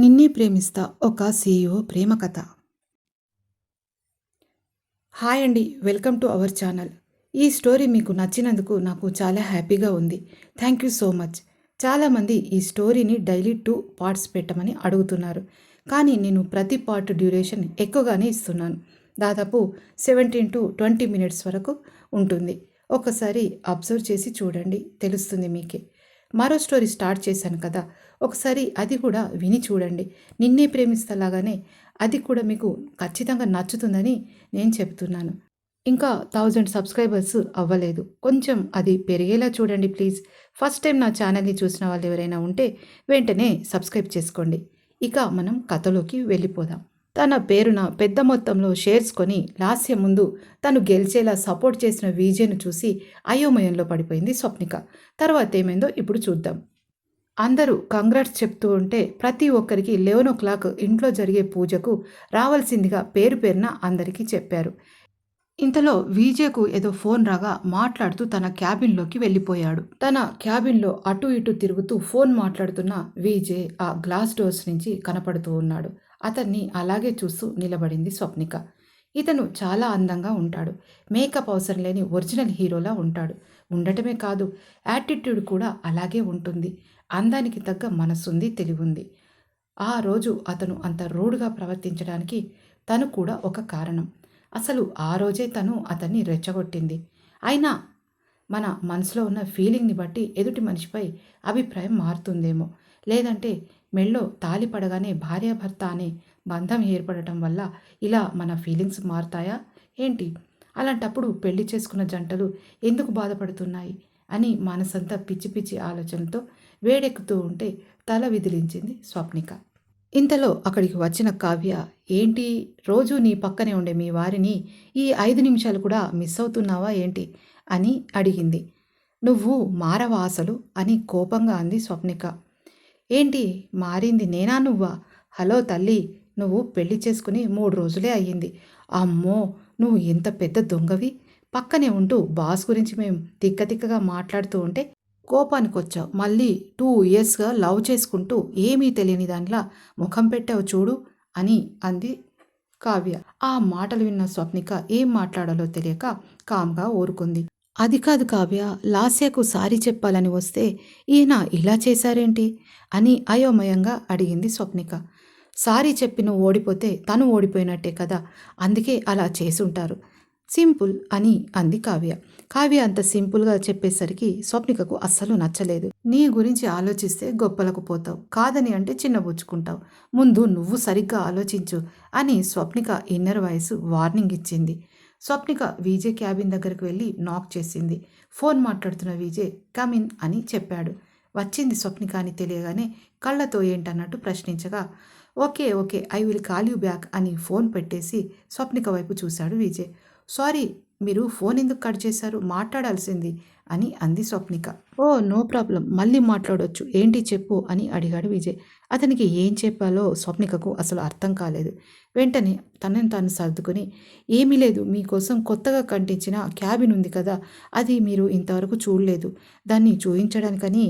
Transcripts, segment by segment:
నిన్నే ప్రేమిస్తా ఒక సీఈఓ ప్రేమ కథ. హాయ్ అండి వెల్కమ్ టు అవర్ ఛానల్. ఈ స్టోరీ మీకు నచ్చినందుకు నాకు చాలా హ్యాపీగా ఉంది. Thank you so much. చాలామంది ఈ స్టోరీని డైలీ టూ పార్ట్స్ పెట్టమని అడుగుతున్నారు. కానీ నేను ప్రతి పార్ట్ డ్యూరేషన్ ఎక్కువగానే ఇస్తున్నాను. దాదాపు సెవెంటీన్ టు ట్వంటీ మినిట్స్ వరకు ఉంటుంది. ఒకసారి అబ్జర్వ్ చేసి చూడండి తెలుస్తుంది మీకే. మరో స్టోరీ స్టార్ట్ చేశాను కదా. ఒకసారి అది కూడా విని చూడండి. నిన్నే ప్రేమిస్తలాగానే అది కూడా మీకు ఖచ్చితంగా నచ్చుతుందని నేను చెప్తున్నాను. ఇంకా థౌజండ్ సబ్స్క్రైబర్స్ అవ్వలేదు. కొంచెం అది పెరిగేలా చూడండి ప్లీజ్. ఫస్ట్ టైం నా ఛానల్ని చూసిన వాళ్ళు ఎవరైనా ఉంటే వెంటనే సబ్స్క్రైబ్ చేసుకోండి. ఇక మనం కథలోకి వెళ్ళిపోదాం. తన పేరున పెద్ద మొత్తంలో షేర్స్ కొని లాస్య ముందు తను గెలిచేలా సపోర్ట్ చేసిన విజయ్ను చూసి అయోమయంలో పడిపోయింది స్వప్నిక. తర్వాత ఏమైందో ఇప్పుడు చూద్దాం. అందరూ కంగ్రాట్స్ చెప్తూ ఉంటే ప్రతి ఒక్కరికి లెవెన్ ఓ క్లాక్ ఇంట్లో జరిగే పూజకు రావాల్సిందిగా పేరు పేరున అందరికీ చెప్పారు. ఇంతలో విజయ్కు ఏదో ఫోన్ రాగా మాట్లాడుతూ తన క్యాబిన్లోకి వెళ్ళిపోయాడు. తన క్యాబిన్లో అటు ఇటు తిరుగుతూ ఫోన్ మాట్లాడుతున్న విజయ్ ఆ గ్లాస్ డోర్స్ నుంచి కనపడుతూ ఉన్నాడు. అతన్ని అలాగే చూస్తూ నిలబడింది స్వప్నిక. ఇతను చాలా అందంగా ఉంటాడు. మేకప్ అవసరం లేని ఒరిజినల్ హీరోలా ఉంటాడు. ఉండటమే కాదు యాటిట్యూడ్ కూడా అలాగే ఉంటుంది. అందానికి తగ్గ మనసుంది తెలివుంది. ఆ రోజు అతను అంత రూడ్గా ప్రవర్తించడానికి తను కూడా ఒక కారణం. అసలు ఆ రోజే తను అతన్ని రెచ్చగొట్టింది. అయినా మన మనసులో ఉన్న ఫీలింగ్ని బట్టి ఎదుటి మనిషిపై అభిప్రాయం మారుతుందేమో. లేదంటే మెళ్ళో తాలి పడగానే భార్యాభర్త అనే బంధం ఏర్పడటం వల్ల ఇలా మన ఫీలింగ్స్ మారుతాయా? ఏంటి? అలాంటప్పుడు పెళ్ళి చేసుకున్న జంటలు ఎందుకు బాధపడుతున్నాయి? అని మనసంతా పిచ్చి పిచ్చి ఆలోచనతో వేడెక్కుతూ ఉంటే తల విదిలించింది స్వప్నిక. ఇంతలో అక్కడికి వచ్చిన కావ్య ఏంటి రోజు నీ పక్కనే ఉండే మీ వారిని ఈ ఐదు నిమిషాలు కూడా మిస్ అవుతున్నావా ఏంటి? అని అడిగింది. నువ్వు మారవా అసలు? అని కోపంగా అంది స్వప్నిక. ఏంటి మారింది నేనా నువ్వా? హలో తల్లి నువ్వు పెళ్ళి చేసుకుని మూడు రోజులే అయ్యింది. అమ్మో నువ్వు ఎంత పెద్ద దొంగవి. పక్కనే ఉంటూ బాస్ గురించి మేము తిక్క తిక్కగా మాట్లాడుతూ ఉంటే కోపానికి వచ్చావు మళ్ళీ టూ ఇయర్స్గా లవ్ చేసుకుంటూ ఏమీ తెలియని దాంట్లో ముఖం పెట్టావు చూడు అని అంది కావ్య. ఆ మాటలు విన్న స్వప్నిక ఏం మాట్లాడాలో తెలియక కామ్గా ఊరుకుంది. అది కాదు కావ్య లాస్యకు సారీ చెప్పాలని వస్తే ఈయన ఇలా చేశారేంటి అని అయోమయంగా అడిగింది స్వప్నిక. సారీ చెప్పి నువ్వు ఓడిపోతే తను ఓడిపోయినట్టే కదా అందుకే అలా చేసుంటారు. సింపుల్ అని అంది కావ్య. కావ్య అంత సింపుల్గా చెప్పేసరికి స్వప్నికకు అస్సలు నచ్చలేదు. నీ గురించి ఆలోచిస్తే గొప్పలకు పోతావు. కాదని అంటే చిన్నబుచ్చుకుంటావు. ముందు నువ్వు సరిగ్గా ఆలోచించు అని స్వప్నిక ఇన్నర్ వాయిస్ వార్నింగ్ ఇచ్చింది. స్వప్నిక విజయ్ క్యాబిన్ దగ్గరకు వెళ్ళి నాక్ చేసింది. ఫోన్ మాట్లాడుతున్న విజయ్ కమిన్ అని చెప్పాడు. వచ్చింది స్వప్నిక అని తెలియగానే కళ్ళతో ఏంటన్నట్టు ప్రశ్నించగా okay okay I will call you back అని ఫోన్ పెట్టేసి స్వప్నిక వైపు చూశాడు విజయ్. సారీ మీరు ఫోన్ ఎందుకు కట్ చేశారు? మాట్లాడాల్సింది అని అంది స్వప్నిక. Oh no problem. మళ్ళీ మాట్లాడొచ్చు. ఏంటి చెప్పు అని అడిగాడు విజయ్. అతనికి ఏం చెప్పాలో స్వప్నికకు అసలు అర్థం కాలేదు. వెంటనే తనని తాను సర్దుకొని ఏమీ లేదు మీకోసం కొత్తగా కంటించిన క్యాబిన్ ఉంది కదా అది మీరు ఇంతవరకు చూడలేదు. దాన్ని చూపించడానికని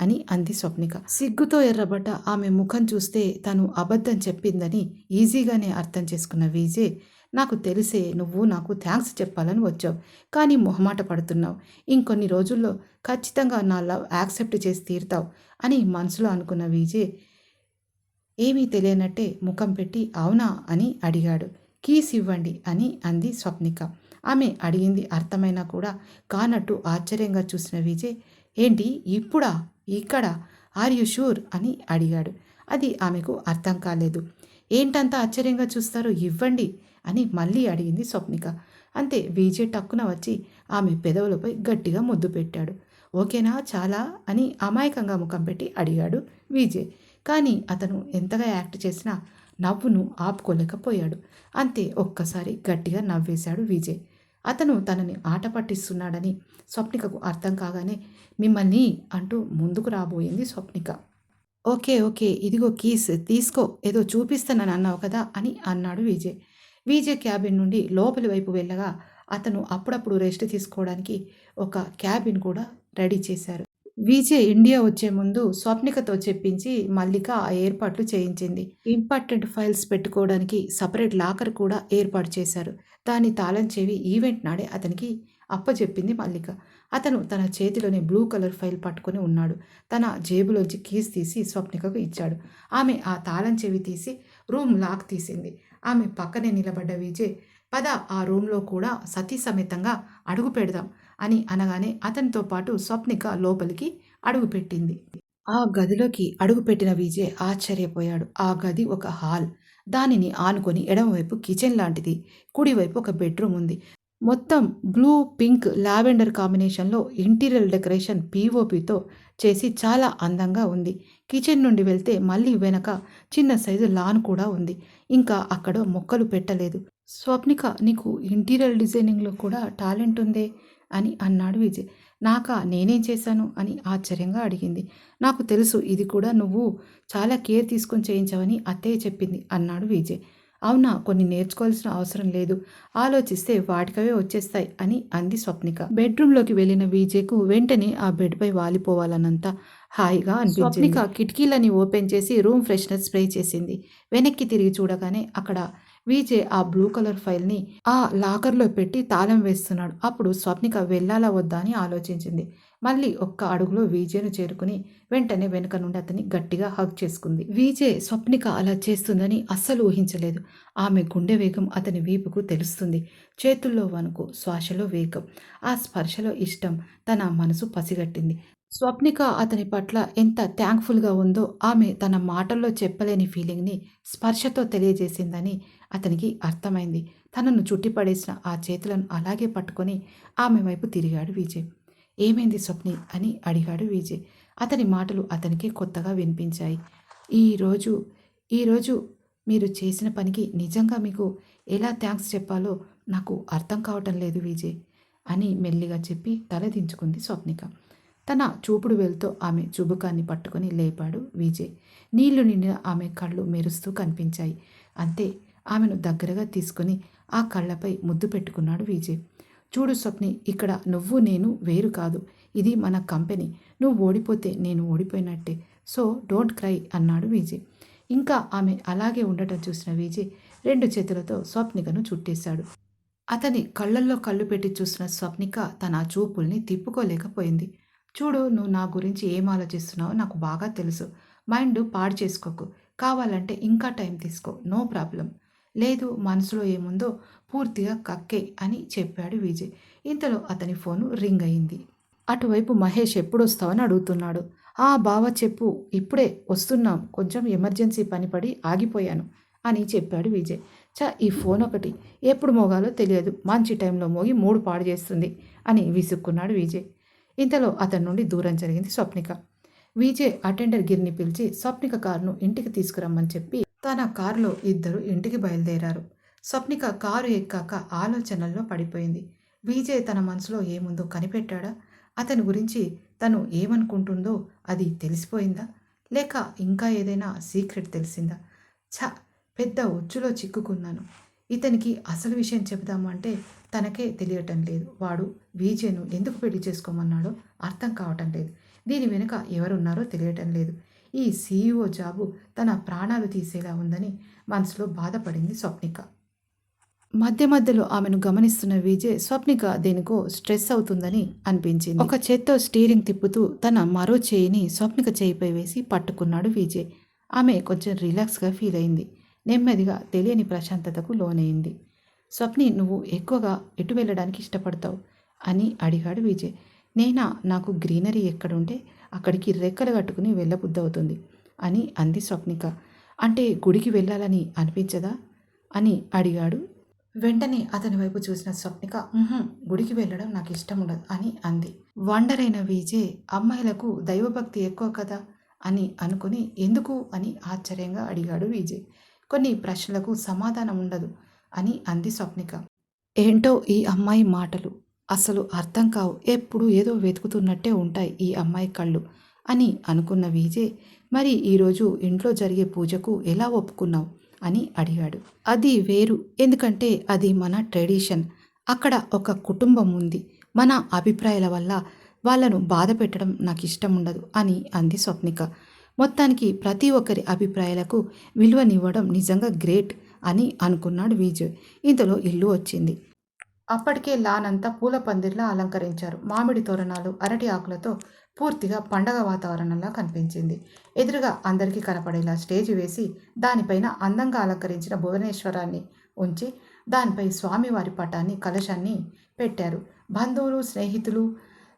అని అంది స్వప్నిక. సిగ్గుతో ఎర్రబడ్డ ఆమె ముఖం చూస్తే తను అబద్ధం చెప్పిందని ఈజీగానే అర్థం చేసుకున్న విజయ్ నాకు తెలిసే నువ్వు నాకు థ్యాంక్స్ చెప్పాలని వచ్చావు. కానీ మొహమాట పడుతున్నావు. ఇంకొన్ని రోజుల్లో ఖచ్చితంగా నా లవ్ యాక్సెప్ట్ చేసి తీరుతావు అని మనసులో అనుకున్న విజయ్ ఏమీ తెలియనట్టే ముఖం పెట్టి అవునా? అని అడిగాడు. కీస్ ఇవ్వండి అని అంది స్వప్నిక. ఆమె అడిగింది అర్థమైనా కూడా కానట్టు ఆశ్చర్యంగా చూసిన విజయ్ ఏంటి? ఇప్పుడా? ఇక్కడ? ఆర్ యు షూర్ అని అడిగాడు. అది ఆమెకు అర్థం కాలేదు. ఏంటంత ఆశ్చర్యంగా చూస్తారో ఇవ్వండి అని మళ్ళీ అడిగింది స్వప్నిక. అంతే విజయ్ టక్కున వచ్చి ఆమె పెదవులపై గట్టిగా ముద్దు పెట్టాడు. ఓకేనా చాలా అని అమాయకంగా ముఖం పెట్టి అడిగాడు విజయ్ కానీ అతను ఎంతగా యాక్ట్ చేసినా నవ్వును ఆపుకోలేకపోయాడు. అంతే ఒక్కసారి గట్టిగా నవ్వేశాడు విజయ్ అతను తనని ఆట పట్టిస్తున్నాడని స్వప్నికకు అర్థం కాగానే మిమ్మల్ని అంటూ ముందుకు రాబోయింది స్వప్నిక. Okay okay. ఇదిగో కీస్ తీసుకో. ఏదో చూపిస్తానని అన్నావు కదా అని అన్నాడు విజయ్. విజయ్ క్యాబిన్ నుండి లోపలి వైపు వెళ్ళగా అతను అప్పుడప్పుడు రెస్ట్ తీసుకోవడానికి ఒక క్యాబిన్ కూడా రెడీ చేశారు. విజే ఇండియా వచ్చే ముందు స్వప్నికతో చెప్పించి మల్లిక ఆ ఏర్పాట్లు చేయించింది. ఇంపార్టెంట్ ఫైల్స్ పెట్టుకోవడానికి సపరేట్ లాకర్ కూడా ఏర్పాటు చేశారు. దాని తాళం చెవి ఈవెంట్ నాడే అతనికి అప్పచెప్పింది మల్లిక. అతను తన చేతిలోని బ్లూ కలర్ ఫైల్ పట్టుకొని ఉన్నాడు. తన జేబులోంచి కీస్ తీసి స్వప్నికకు ఇచ్చాడు. ఆమె ఆ తాళం చెవి తీసి రూమ్ లాక్ తీసింది. ఆమె పక్కనే నిలబడ్డ విజయ్ పద ఆ రూమ్లో కూడా సతీ సమేతంగా అడుగు పెడదాం అని అనగానే అతనితో పాటు స్వప్నిక లోపలికి అడుగుపెట్టింది ఆ గదిలోకి అడుగుపెట్టిన విజయ్ ఆశ్చర్యపోయాడు. ఆ గది ఒక హాల్. దానిని ఆనుకొని ఎడమవైపు కిచెన్ లాంటిది. కుడివైపు ఒక బెడ్రూమ్ ఉంది. మొత్తం బ్లూ పింక్ లావెండర్ కాంబినేషన్లో ఇంటీరియర్ డెకరేషన్ పీఓపీతో చేసి చాలా అందంగా ఉంది. కిచెన్ నుండి వెళ్తే మళ్ళీ వెనక చిన్న సైజు లాన్ కూడా ఉంది. ఇంకా అక్కడ మొక్కలు పెట్టలేదు. స్వప్నిక నీకు ఇంటీరియర్ డిజైనింగ్లో కూడా టాలెంట్ ఉందే అని అన్నాడు విజయ్. నాకా నేనేం చేశాను అని ఆశ్చర్యంగా అడిగింది. నాకు తెలుసు ఇది కూడా నువ్వు చాలా కేర్ తీసుకొని చేయించావని అత్తయ్య చెప్పింది అన్నాడు విజయ్. అవునా కొన్ని నేర్చుకోవాల్సిన అవసరం లేదు. ఆలోచిస్తే వాటికవే వచ్చేస్తాయి అని అంది స్వప్నిక. బెడ్రూమ్లోకి వెళ్ళిన విజయ్కు వెంటనే ఆ బెడ్పై వాలిపోవాలనంత హాయిగా అనిపించింది. స్వప్నిక కిటికీలని ఓపెన్ చేసి రూమ్ ఫ్రెషనర్ స్ప్రే చేసింది. వెనక్కి తిరిగి చూడగానే అక్కడ విజయ్ ఆ బ్లూ కలర్ ఫైల్ని ఆ లాకర్లో పెట్టి తాళం వేస్తున్నాడు. అప్పుడు స్వప్నిక వెళ్ళాలా వద్దా అని ఆలోచించింది. మళ్ళీ ఒక్క అడుగులో విజయ్ను చేరుకుని వెంటనే వెనుక నుండి అతన్ని గట్టిగా హగ్ చేసుకుంది. విజయ్ స్వప్నిక అలా చేస్తుందని అస్సలు ఊహించలేదు. ఆమె గుండె వేగం అతని వీపుకు తెలుస్తుంది. చేతుల్లో వణుకు శ్వాసలో వేగం. ఆ స్పర్శలో ఇష్టం. తన మనసు పసిగట్టింది. స్వప్నిక అతని పట్ల ఎంత థ్యాంక్ఫుల్గా ఉందో ఆమె తన మాటల్లో చెప్పలేని ఫీలింగ్ని స్పర్శతో తెలియజేసిందని అతనికి అర్థమైంది. తనను చుట్టిపడేసిన ఆ చేతులను అలాగే పట్టుకొని ఆమె వైపు తిరిగాడు విజయ్. ఏమైంది స్వప్ని? అని అడిగాడు విజయ్. అతని మాటలు అతనికి కొత్తగా వినిపించాయి. ఈరోజు ఈరోజు మీరు చేసిన పనికి నిజంగా మీకు ఎలా థ్యాంక్స్ చెప్పాలో నాకు అర్థం కావటం లేదు విజయ్ అని మెల్లిగా చెప్పి తలదించుకుంది స్వప్నిక. తన చూపుడు వెలుతో ఆమె చుబుకాన్ని పట్టుకొని లేపాడు విజయ్. నీళ్ళు నిండిన ఆమె కళ్ళు మెరుస్తూ కనిపించాయి. అంతే ఆమెను దగ్గరగా తీసుకొని ఆ కళ్ళపై ముద్దు పెట్టుకున్నాడు విజయ్. చూడు స్వప్ని ఇక్కడ నువ్వు నేను వేరు కాదు. ఇది మన కంపెనీ. నువ్వు ఓడిపోతే నేను ఓడిపోయినట్టే. సో డోంట్ క్రై అన్నాడు విజయ్. ఇంకా ఆమె అలాగే ఉండటం చూసిన విజయ్ రెండు చేతులతో స్వప్నికను చుట్టేశాడు. అతని కళ్ళల్లో కళ్ళు పెట్టి చూసిన స్వప్నిక తన చూపుల్ని తిప్పుకోలేకపోయింది. చూడు నువ్వు నా గురించి ఏం ఆలోచిస్తున్నావో నాకు బాగా తెలుసు. మైండ్ పాడు చేసుకోకు. కావాలంటే ఇంకా టైం తీసుకో. No problem. లేదు మనసులో ఏముందో పూర్తిగా కక్కే అని చెప్పాడు విజయ్. ఇంతలో అతని ఫోను రింగ్ అయింది. అటువైపు మహేష్ ఎప్పుడు వస్తావని అడుగుతున్నాడు. ఆ బావ చెప్పు ఇప్పుడే వస్తున్నాం కొంచెం ఎమర్జెన్సీ పనిపడి ఆగిపోయాను అని చెప్పాడు విజయ్. చ ఈ ఫోన్ ఒకటి. ఎప్పుడు మోగాలో తెలియదు. మంచి టైంలో మోగి మూడు పాడు చేస్తుంది అని విసుక్కున్నాడు విజయ్. ఇంతలో అతని నుండి దూరం జరిగింది స్వప్నిక. విజయ్ అటెండర్ గిరిని పిలిచి స్వప్నిక కారును ఇంటికి తీసుకురమ్మని చెప్పి తన కారులో ఇద్దరు ఇంటికి బయలుదేరారు. స్వప్నిక కారు ఎక్కాక ఆలోచనల్లో పడిపోయింది. విజయ్ తన మనసులో ఏముందో కనిపెట్టాడా? అతని గురించి తను ఏమనుకుంటుందో అది తెలిసిపోయిందా? లేక ఇంకా ఏదైనా సీక్రెట్ తెలిసిందా? ఛ! పెద్ద ఉచ్చులో చిక్కుకున్నాను. ఇతనికి అసలు విషయం చెబుదాము అంటే తనకే తెలియటం లేదు. వాడు విజయ్ను ఎందుకు పెళ్ళి చేసుకోమన్నాడో అర్థం కావటం లేదు. దీని వెనుక ఎవరున్నారో తెలియటం లేదు. ఈ సీఈఓ జాబు తన ప్రాణాలు తీసేలా ఉందని మనసులో బాధపడింది స్వప్నిక. మధ్య మధ్యలో ఆమెను గమనిస్తున్న విజయ్ స్వప్నిక దేనికో స్ట్రెస్ అవుతుందని అనిపించింది. ఒక చేత్తో స్టీరింగ్ తిప్పుతూ తన మరో చేయిని స్వప్నిక చేయిపై వేసి పట్టుకున్నాడు విజయ్. ఆమె కొంచెం రిలాక్స్గా ఫీల్ అయింది. నెమ్మదిగా తెలియని ప్రశాంతతకు లోనైంది. స్వప్ని నువ్వు ఎక్కువగా ఎటు వెళ్ళడానికి ఇష్టపడతావు? అని అడిగాడు విజయ్. నేనా? నాకు గ్రీనరీ ఎక్కడుంటే అక్కడికి రెక్కలు కట్టుకుని వెళ్ళబుద్దవుతుంది అని అంది స్వప్నిక. అంటే గుడికి వెళ్ళాలని అనిపించదా? అని అడిగాడు. వెంటనే అతని వైపు చూసిన స్వప్నిక గుడికి వెళ్ళడం నాకు ఇష్టం ఉండదు అని అంది. వండరైన విజే అమ్మాయిలకు దైవభక్తి ఎక్కువ కదా అని అనుకుని ఎందుకు? అని ఆశ్చర్యంగా అడిగాడు విజయ్. కొన్ని ప్రశ్నలకు సమాధానం ఉండదు అని అంది స్వప్నిక. ఏంటో ఈ అమ్మాయి మాటలు? అసలు అర్థం కావు. ఎప్పుడు ఏదో వెతుకుతున్నట్టే ఉంటాయి ఈ అమ్మాయి కళ్ళు అని అనుకున్న విజయ్ మరి ఈరోజు ఇంట్లో జరిగే పూజకు ఎలా ఒప్పుకున్నావు? అని అడిగాడు. అది వేరు. ఎందుకంటే అది మన ట్రెడిషన్. అక్కడ ఒక కుటుంబం ఉంది. మన అభిప్రాయాల వల్ల వాళ్ళను బాధ పెట్టడం నాకు ఇష్టం ఉండదు అని అంది స్వప్నిక. మొత్తానికి ప్రతి ఒక్కరి అభిప్రాయాలకు విలువనివ్వడం నిజంగా గ్రేట్ అని అనుకున్నాడు విజయ్. ఇంతలో ఇల్లు వచ్చింది. అప్పటికే లాన్ అంతా పూల పందిర్లా అలంకరించారు. మామిడి తోరణాలు అరటి ఆకులతో పూర్తిగా పండగ వాతావరణంలా కనిపించింది. ఎదురుగా అందరికీ కనపడేలా స్టేజ్ వేసి దానిపైన అందంగా అలంకరించిన భువనేశ్వరాన్ని ఉంచి దానిపై స్వామివారి పటాన్ని కలశాన్ని పెట్టారు. బంధువులు స్నేహితులు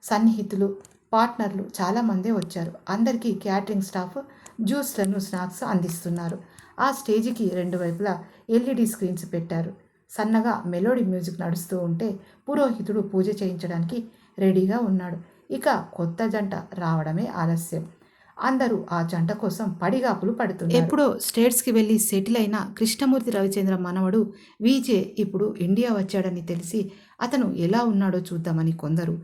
సన్నిహితులు పార్ట్నర్లు చాలామందే వచ్చారు. అందరికీ క్యాటరింగ్ స్టాఫ్ జ్యూస్లను స్నాక్స్ అందిస్తున్నారు. ఆ స్టేజికి రెండు వైపులా ఎల్ఈడి స్క్రీన్స్ పెట్టారు. సన్నగా మెలోడీ మ్యూజిక్ నడుస్తూ ఉంటే పురోహితుడు పూజ చేయించడానికి రెడీగా ఉన్నాడు. ఇక కొత్త జంట రావడమే ఆలస్యం. అందరూ ఆ జంట కోసం పడిగాపులు పడుతున్నారు. ఎప్పుడో స్టేట్స్కి వెళ్ళి సెటిల్ అయిన కృష్ణమూర్తి రవిచంద్ర మనవడు విజే ఇప్పుడు ఇండియా వచ్చాడని తెలిసి అతను ఎలా ఉన్నాడో చూద్దామని కొందరు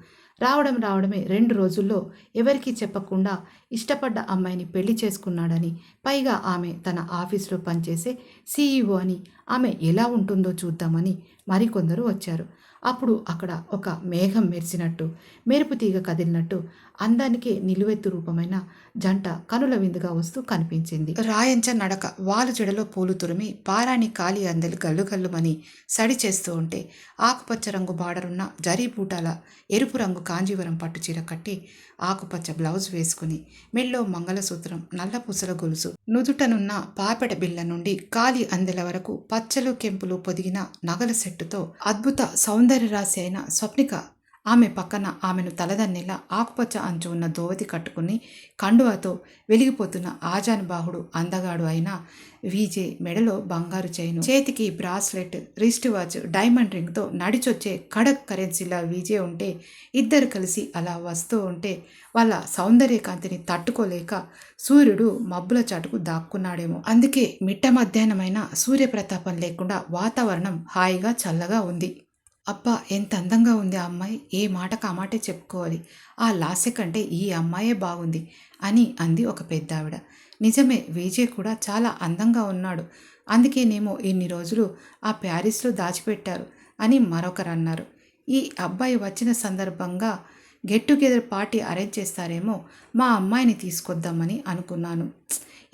రావడం రావడమే రెండు రోజుల్లో ఎవరికీ చెప్పకుండా ఇష్టపడ్డ అమ్మాయిని పెళ్ళి చేసుకున్నాడని పైగా ఆమె తన ఆఫీసులో పనిచేసే సీఈఓ అని ఆమె ఎలా ఉంటుందో చూద్దామని మరికొందరు వచ్చారు. అప్పుడు అక్కడ ఒక మేఘం మెరిసినట్టు మెరుపు తీగ కదిలినట్టు అందానికే నిలువెత్తు రూపమైన జంట కనుల విందుగా వస్తూ కనిపించింది. రాయంచ నడక వాలు జడలో పూలు తురిమి పారాణి కాలి అందలి గల్లు గల్లుమని సడి చేస్తూ ఉంటే ఆకుపచ్చ రంగు బార్డరున్న జరీ బూటాల ఎరుపు రంగు కాంజీవరం పట్టు చీర కట్టి ఆకుపచ్చ బ్లౌజ్ వేసుకుని మెళ్ళో మంగళసూత్రం నల్ల పూసల గొలుసు నుదుటనున్న పాపెట బిళ్ళ నుండి కాలి అందెల వరకు పచ్చలు కెంపులు పొదిగిన నగల సెట్టుతో అద్భుత సౌందర్య రాశి అయిన స్వప్నిక ఆమె పక్కన ఆమెను తలదన్నేలా ఆకుపచ్చ అంచు ఉన్న దోవతి కట్టుకుని కండువాతో వెలిగిపోతున్న ఆజానుబాహుడు అందగాడు అయిన విజే మెడలో బంగారు చైను. చేతికి బ్రాస్లెట్ రిస్ట్ వాచ్ డైమండ్ రింగ్తో నడిచొచ్చే కడక్ కరెన్సీలా విజే ఉంటే ఇద్దరు కలిసి అలా వస్తూ ఉంటే వాళ్ళ సౌందర్యకాంతిని తట్టుకోలేక సూర్యుడు మబ్బుల చాటుకు దాక్కున్నాడేమో. అందుకే మిట్ట మధ్యాహ్నమైన సూర్యప్రతాపం లేకుండా వాతావరణం హాయిగా చల్లగా ఉంది. అబ్బా ఎంత అందంగా ఉంది ఆ అమ్మాయి. ఏ మాటకు ఆ మాటే చెప్పుకోవాలి. ఆ లాస్య కంటే ఈ అమ్మాయే బాగుంది అని అంది ఒక పెద్ద ఆవిడ నిజమే విజయ్ కూడా చాలా అందంగా ఉన్నాడు. అందుకేనేమో ఇన్ని రోజులు ఆ ప్యారిస్లో దాచిపెట్టారు అని మరొకరు అన్నారు. ఈ అబ్బాయి వచ్చిన సందర్భంగా గెట్ టుగెదర్ పార్టీ అరేంజ్ చేస్తారేమో మా అమ్మాయిని తీసుకొద్దామని అనుకున్నాను.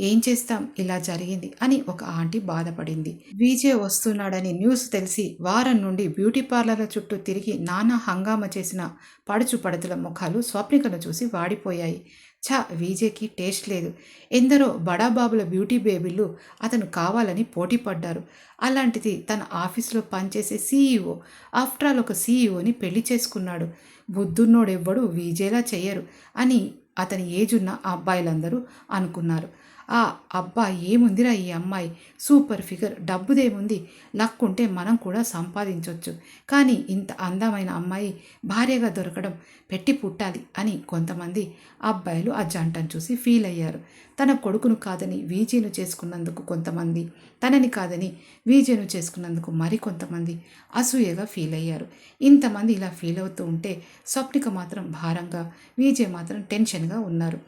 ఏం చేస్తాం? ఇలా జరిగింది అని ఒక ఆంటీ బాధపడింది. విజే వస్తున్నాడని న్యూస్ తెలిసి వారం నుండి బ్యూటీ పార్లర్ల చుట్టూ తిరిగి నానా హంగామా చేసిన పడుచు పడతల ముఖాలు స్వప్నికను చూసి వాడిపోయాయి. ఛ విజేకి టేస్ట్ లేదు. ఎందరో బడాబాబుల బ్యూటీ బేబీలు అతను కావాలని పోటీ పడ్డారు. అలాంటిది తన ఆఫీస్లో పనిచేసే సీఈఓ ఆఫ్టర్ ఆల్ ఒక సీఈఓని పెళ్ళి చేసుకున్నాడు. బుద్ధున్నోడెవ్వడు విజేలా చెయ్యరు అని అతని ఏజ్ ఉన్న అబ్బాయిలందరూ అనుకున్నారు. ఆ అబ్బా ఏముందిరా ఈ అమ్మాయి? Super figure డబ్బుదేముంది? లక్కుంటే మనం కూడా సంపాదించవచ్చు కానీ ఇంత అందమైన అమ్మాయి భార్యగా దొరకడం పెట్టి పుట్టాలి అని కొంతమంది అబ్బాయిలు ఆ జంటను చూసి ఫీల్ అయ్యారు. తన కొడుకును కాదని వీజీను చేసుకున్నందుకు కొంతమంది తనని కాదని వీజేను చేసుకున్నందుకు మరికొంతమంది అసూయగా ఫీల్ అయ్యారు. ఇంతమంది ఇలా ఫీల్ అవుతూ ఉంటే స్వప్నిక మాత్రం భారంగా వీజే మాత్రం టెన్షన్గా ఉన్నారు.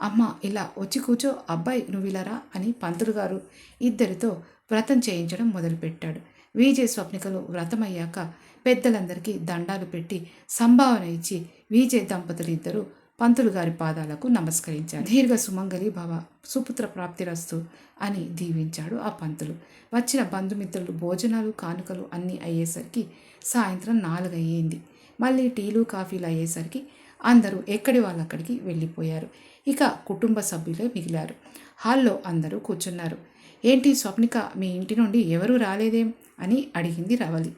అమ్మ ఇలా వచ్చి కూర్చో అబ్బాయి నువ్వు అని పంతులు గారు ఇద్దరితో వ్రతం చేయించడం మొదలుపెట్టాడు. విజయ స్వప్నికలు వ్రతమయ్యాక పెద్దలందరికీ దండాలు పెట్టి సంభావన ఇచ్చి విజయ దంపతులు ఇద్దరు పంతులు గారి పాదాలకు నమస్కరించారు. దీర్ఘ సుమంగలి భవ సుపుత్ర ప్రాప్తిరస్తు అని దీవించాడు ఆ పంతులు. వచ్చిన బంధుమిత్రులు భోజనాలు కానుకలు అన్నీ అయ్యేసరికి సాయంత్రం నాలుగయ్యింది. మళ్ళీ టీలు కాఫీలు అయ్యేసరికి అందరూ ఎక్కడి వాళ్ళక్కడికి వెళ్ళిపోయారు. ఇక కుటుంబ సభ్యులే మిగిలారు. హాల్లో అందరూ కూర్చున్నారు. ఏంటి స్వప్నిక మీ ఇంటి నుండి ఎవరూ రాలేదేం? అని అడిగింది రవలి.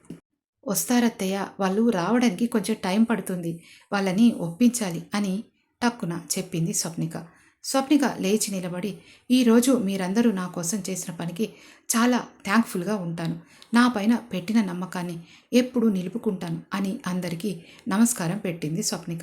వస్తారత్తయ్య వాళ్ళు రావడానికి కొంచెం టైం పడుతుంది. వాళ్ళని ఒప్పించాలి అని టక్కున చెప్పింది స్వప్నిక. స్వప్నిక లేచి నిలబడి ఈరోజు మీరందరూ నా కోసం చేసిన పనికి చాలా థ్యాంక్ఫుల్గా ఉంటాను. నా పైన పెట్టిన నమ్మకాన్ని ఎప్పుడూ నిలుపుకుంటాను అని అందరికీ నమస్కారం పెట్టింది స్వప్నిక.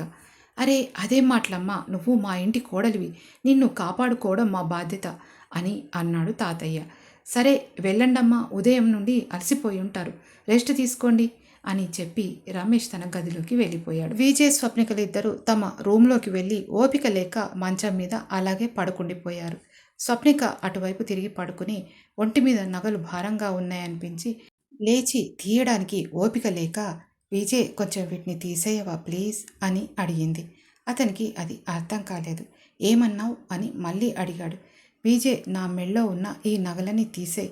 అరే అదేం మాటలమ్మా నువ్వు మా ఇంటి కోడలివి నిన్ను కాపాడుకోవడం మా బాధ్యత అని అన్నాడు తాతయ్య. సరే వెళ్ళండమ్మా ఉదయం నుండి అలసిపోయి ఉంటారు. రెస్ట్ తీసుకోండి అని చెప్పి రమేష్ తన గదిలోకి వెళ్ళిపోయాడు. విజయ్ స్వప్నికలిద్దరూ తమ రూమ్లోకి వెళ్ళి ఓపిక లేక మంచం మీద అలాగే పడుకుండిపోయారు. స్వప్నిక అటువైపు తిరిగి పడుకుని ఒంటి మీద నగలు భారంగా ఉన్నాయనిపించి లేచి తీయడానికి ఓపిక లేక విజయ్ కొంచెం వీటిని తీసేయవా ప్లీజ్? అని అడిగింది. అతనికి అది అర్థం కాలేదు. ఏమన్నావు? అని మళ్ళీ అడిగాడు. విజయ్ నా మెళ్ళో ఉన్న ఈ నగలని తీసే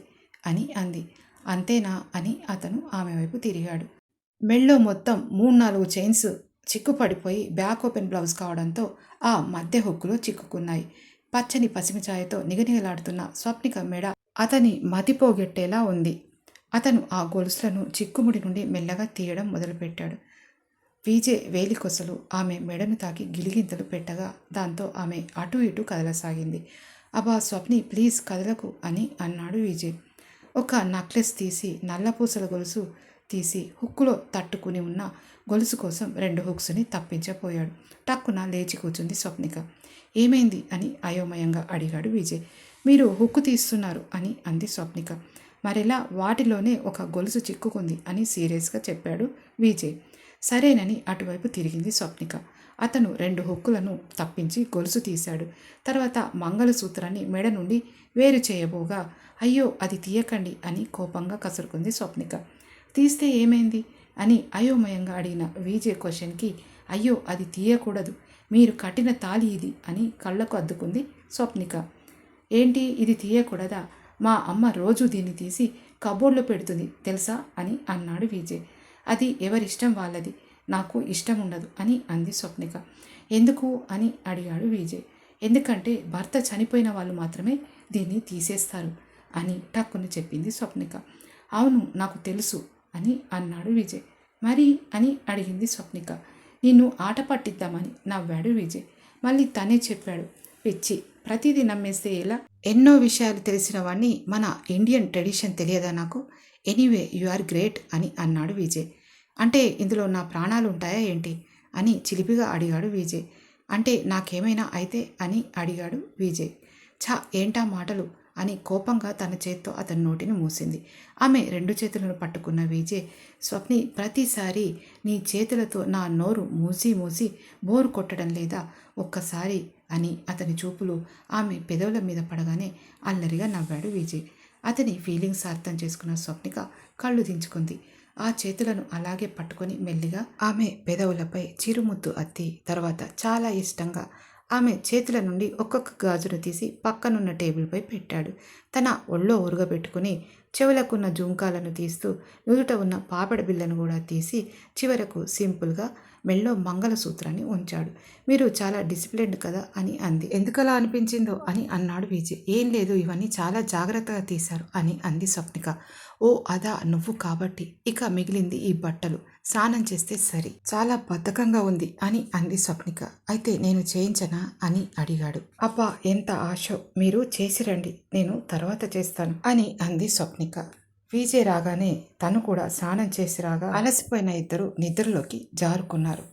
అని అంది. అంతేనా? అని అతను ఆమె వైపు తిరిగాడు. మెళ్ళో మొత్తం మూడు నాలుగు చైన్స్ చిక్కుపడిపోయి బ్యాక్ ఓపెన్ బ్లౌజ్ కావడంతో ఆ మధ్య హుక్కులో చిక్కుకున్నాయి. పచ్చని పసిమిచాయతో నిగనిగలాడుతున్న స్వప్నిక మెడ అతని మతిపోగొట్టేలా ఉంది. అతను ఆ గొలుసులను చిక్కుముడి నుండి మెల్లగా తీయడం మొదలుపెట్టాడు. విజే వేలికొసలు ఆమె మెడను తాకి గిలిగింతలు పెట్టగా దాంతో ఆమె అటు ఇటు కదలసాగింది. అబ్బా స్వప్ని ప్లీజ్ కదలకు అని అన్నాడు విజయ్. ఒక నక్లెస్ తీసి నల్లపూసల గొలుసు తీసి హుక్కులో తట్టుకుని ఉన్న గొలుసు కోసం రెండు హుక్స్ని తప్పించపోయాడు టక్కున లేచి కూర్చుంది స్వప్నిక. ఏమైంది అని అయోమయంగా అడిగాడు విజయ్. మీరు హుక్కు తీస్తున్నారు అని అంది స్వప్నిక. మరెలా వాటిలోనే ఒక గొలుసు చిక్కుకుంది అని సీరియస్గా చెప్పాడు విజయ్. సరేనని అటువైపు తిరిగింది స్వప్నిక. అతను రెండు హుక్కులను తప్పించి గొలుసు తీశాడు. తర్వాత మంగళసూత్రాన్ని మెడ నుండి వేరు చేయబోగా అయ్యో అది తీయకండి అని కోపంగా కసురుకుంది స్వప్నిక. తీస్తే ఏమైంది? అని అయోమయంగా అడిగిన విజయ్ క్వశ్చన్కి అయ్యో అది తీయకూడదు. మీరు కట్టిన తాలి ఇది అని కళ్ళకు అద్దుకుంది స్వప్నిక. ఏంటి? ఇది తీయకూడదా? మా అమ్మ రోజు దీన్ని తీసి కబోర్డ్లో పెడుతుంది తెలుసా? అని అన్నాడు విజయ్. అది ఎవరిష్టం వాళ్ళది? నాకు ఇష్టం ఉండదు అని అంది స్వప్నిక. ఎందుకు? అని అడిగాడు విజయ్. ఎందుకంటే భర్త చనిపోయిన వాళ్ళు మాత్రమే దీన్ని తీసేస్తారు అని టక్కుని చెప్పింది స్వప్నిక. అవును నాకు తెలుసు అని అన్నాడు విజయ్. మరి? అని అడిగింది స్వప్నిక. నిన్ను ఆట పట్టిద్దామని నవ్వాడు విజయ్. మళ్ళీ తనే చెప్పాడు పిచ్చి ప్రతిదీ నమ్మేస్తే ఎలా? ఎన్నో విషయాలు తెలిసిన మన ఇండియన్ ట్రెడిషన్ తెలియదా నాకు? ఎనీవే యు ఆర్ గ్రేట్ అని అన్నాడు విజయ్. అంటే ఇందులో నా ప్రాణాలు ఉంటాయా ఏంటి? అని చిలిపిగా అడిగాడు విజయ్. అంటే నాకేమైనా అయితే అని అడిగాడు విజయ్. ఛా ఏంటా మాటలు? అని కోపంగా తన చేత్తో అతని నోటిని మూసింది. ఆమె రెండు చేతులను పట్టుకున్న విజయ్ స్వప్ని ప్రతిసారి నీ చేతులతో నా నోరు మూసి మూసి బోరు కొట్టడం లేదా ఒక్కసారి అని అతని చూపులు ఆమె పెదవుల మీద పడగానే అల్లరిగా నవ్వాడు విజయ్. అతని ఫీలింగ్స్ అర్థం చేసుకున్న స్వప్నిక కళ్ళు దించుకుంది. ఆ చేతులను అలాగే పట్టుకొని మెల్లిగా ఆమె పెదవులపై చిరుముద్దు అత్తి తర్వాత చాలా ఇష్టంగా ఆమె చేతుల నుండి ఒక్కొక్క గాజును తీసి పక్కనున్న టేబుల్పై పెట్టాడు. తన ఒళ్ళో ఉరగబెట్టుకుని చెవులకున్న జుంకాలను తీస్తూ నుదుట ఉన్న పాపడ బిల్లను కూడా తీసి చివరకు సింపుల్గా మెళ్ళో మంగళసూత్రాన్ని ఉంచాడు. మీరు చాలా డిసిప్లిన్డ్ కదా అని అంది. ఎందుకలా అనిపించిందో అని అన్నాడు విజయ్. ఏం లేదు ఇవన్నీ చాలా జాగ్రత్తగా తీశారు అని అంది స్వప్నిక. ఓ అదా నువ్వు కాబట్టి. ఇక మిగిలింది ఈ బట్టలు. స్నానం చేస్తే సరి. చాలా బద్ధకంగా ఉంది అని అంది స్వప్నిక. అయితే నేను చేయించనా అని అడిగాడు. అబ్బా ఎంత ఆశో. మీరు చేసి రండి. నేను తర్వాత చేస్తాను అని అంది స్వప్నిక. విజయ్ రాగానే తను కూడా స్నానం చేసి రాగా అలసిపోయిన ఇద్దరు నిద్రలోకి జారుకున్నారు.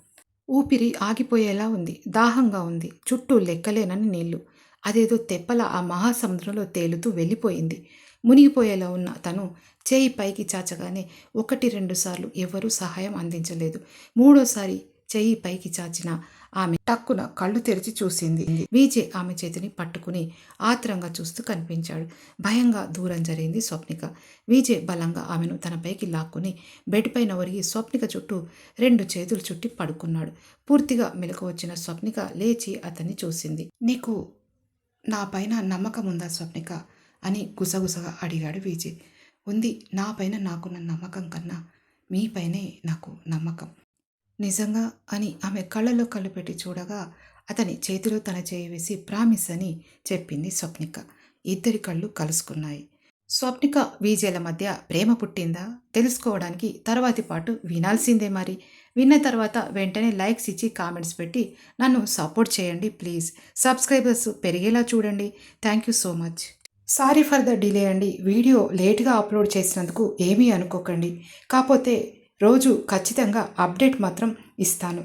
ఊపిరి ఆగిపోయేలా ఉంది. దాహంగా ఉంది. చుట్టూ లెక్కలేనని నీళ్ళు. అదేదో తెప్పల ఆ మహాసముద్రంలో తేలుతూ వెళ్ళిపోయింది. మునిగిపోయేలా ఉన్న తను చేయి పైకి చాచగానే ఒకటి రెండు సార్లు ఎవరూ సహాయం అందించలేదు. మూడోసారి చెయ్యి పైకి చాచిన ఆమె టక్కున కళ్ళు తెరిచి చూసింది. విజే ఆమె చేతిని పట్టుకుని ఆత్రంగా చూస్తూ కనిపించాడు. భయంగా దూరం జరిగింది స్వప్నిక. విజే బలంగా ఆమెను తనపైకి లాక్కుని బెడ్ పైన ఒరిగి స్వప్నిక చుట్టూ రెండు చేతులు చుట్టి పడుకున్నాడు. పూర్తిగా మెలకు వచ్చిన స్వప్నిక లేచి అతన్ని చూసింది. నీకు నా పైన నమ్మకం ఉందా స్వప్నిక? అని గుసగుసగా అడిగాడు విజయ్. ఉంది నా పైన నాకున్న నమ్మకం కన్నా మీపైనే నాకు నమ్మకం. నిజంగా అని ఆమె కళ్ళలో కళ్ళు పెట్టి చూడగా అతని చేతిలో తన చేయి వేసి ప్రామిస్ అని చెప్పింది స్వప్నిక. ఇద్దరి కళ్ళు కలుసుకున్నాయి. స్వప్నిక విజయల మధ్య ప్రేమ పుట్టిందా? తెలుసుకోవడానికి తర్వాతి పాటు వినాల్సిందే మరి. విన్న తర్వాత వెంటనే లైక్స్ ఇచ్చి కామెంట్స్ పెట్టి నన్ను సపోర్ట్ చేయండి ప్లీజ్. సబ్స్క్రైబర్స్ పెరిగేలా చూడండి. Thank you so much. Sorry for the delay అండి. వీడియో లేట్గా అప్లోడ్ చేసినందుకు ఏమీ అనుకోకండి. కాకపోతే రోజు ఖచ్చితంగా అప్డేట్ మాత్రం ఇస్తాను.